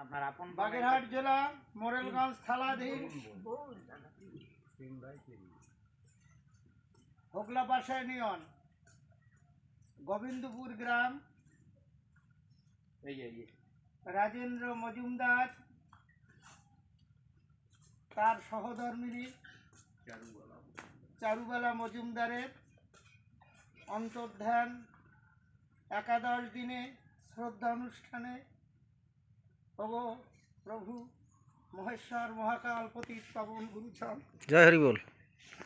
আপনার আপন বাগেরহাট জেলা মোরেলগঞ্জ থানাধীন হোগলা পাশা ইউনিয়ন গোবিন্দপুর গ্রাম। রাজেন্দ্র মজুমদার তার সহধর্মিনী চারুবালা মজুমদারের অন্তর্ধান একাদশ দিনে শ্রদ্ধা অনুষ্ঠানে ওগো প্রভু মহেশ্বর মহাকাল পতীত পাবন গুরুচন জয় হরি বল।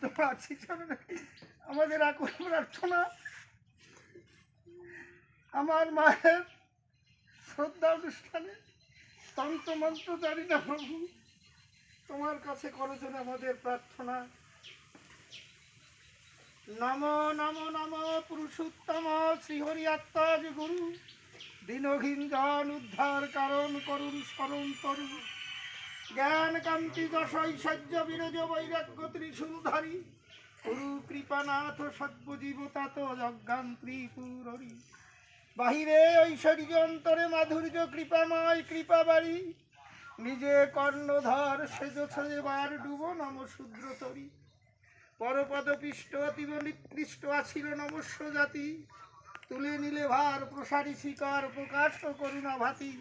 তোমার আমাদের আকুল প্রার্থনা। আমার মায়ের শ্রদ্ধা অনুষ্ঠানে তন্ত্রমন্ত্র জানি না প্রভু। তোমার কাছে করো যেন আমাদের প্রার্থনা। নম নম নম পুরুষোত্তম শ্রীহরি আত্মাজ গুরু। দীনহীন জন উদ্ধার কারণ করুন স্মরণ করুন। জ্ঞান কান্তি যশ ঐশ্বর্য বিরজ বৈরাগ্য ত্রিশূলধারী। গুরু কৃপানাথ সর্বজীবতাত যজ্ঞান ত্রিপুরী বাহিরে ঐশ্বর্য অন্তরে মাধুর্য কৃপাময় কৃপাবাড়ি নিজে কর্ণধর সেজ বার ডুব নম শূদ্র তরি পরপদ পৃষ্ঠ অতীব নিকৃষ্ট আছিল নমস্য জাতি। তুলে নিলে ভার, প্রসারী শিকর প্রকাশ করুণা ভাতি।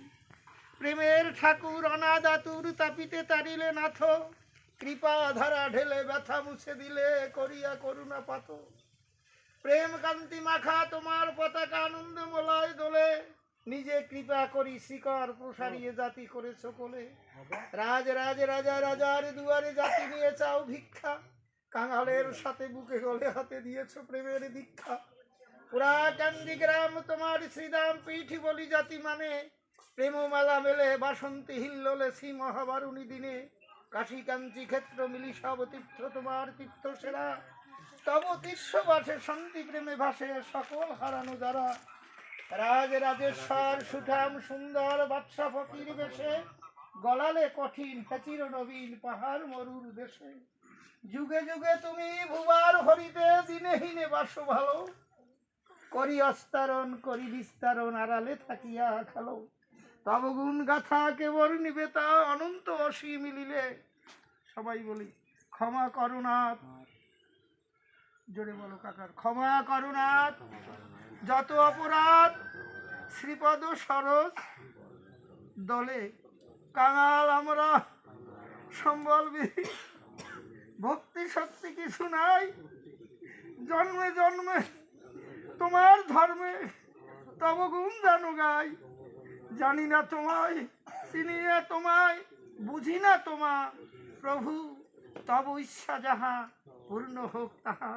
প্রেমের ঠাকুর অনাদাতুর তাপিতে তারিলে নাথ। কৃপা ধারা ঢেলে ব্যথা মুছে দিলে করিয়া করুণা পাত। প্রেম কান্তি মাখা তোমার পতাকা আনন্দ মলয় দোলে। নিজে কৃপা করি শিকর প্রসারিয়ে জাতি করে সকলে রাজ রাজ, রাজা, রাজার দুয়ারে জাতি নিয়ে চাও ভিক্ষা। কাঙালের সাথে বুকে গলে হাতে দিয়েছ প্রেমের দীক্ষা। পুরা কান্দি গ্রাম তোমার শ্রীরাম পিঠি বলি জাতি মানে। প্রেমমালা মেলে বাসন্তী হিল্লোলে শ্রী মহাবারুণী দিনে। কাশী কাঞ্চি ক্ষেত্র মিলি সব তীর্থ তোমার তীর্থ সেরা তব তীর্ষ বাসে শান্তি প্রেমে ভাসে সকল হারানো যারা। রাজ রাজেশ্বর সুঠাম সুন্দর বাদশা ফকির বেশে। গলালে কঠিন হেচির নবীন পাহাড় মরুর দেশে। যুগে যুগে তুমি ভুবার হরিতে দিনে হিনে বাসো ভালো। করি অস্তারণ, করি বিস্তারণ, আড়ালে থাকিয়া খালো। তব গুণ গাথা কেবল নিবে তা অনন্ত অসী মিলিলে। সবাই বলি, ক্ষমা করুণাথ জোরে বলো কাকার, ক্ষমা করুণাথ যত অপরাধ শ্রীপদ সরস দলে, কাঙাল আমরা সম্বল ভক্তি শক্তি কিছু নাই। জন্মে জন্মে তোমার ধর্মে তব গুণ জানো গাই। জানি না তোমায়, চিনি না তোমায়, বুঝি না তোমা। প্রভু, তব ইচ্ছা যাহা, পূর্ণ হোক তাহা।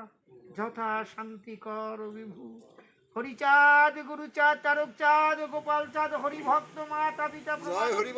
যথা শান্তি কর বিভু। হরিচাঁদ, গুরুচাঁদ তারক চাঁদ গোপাল চাঁদ হরিভক্ত মাতা পিতা জয় হরি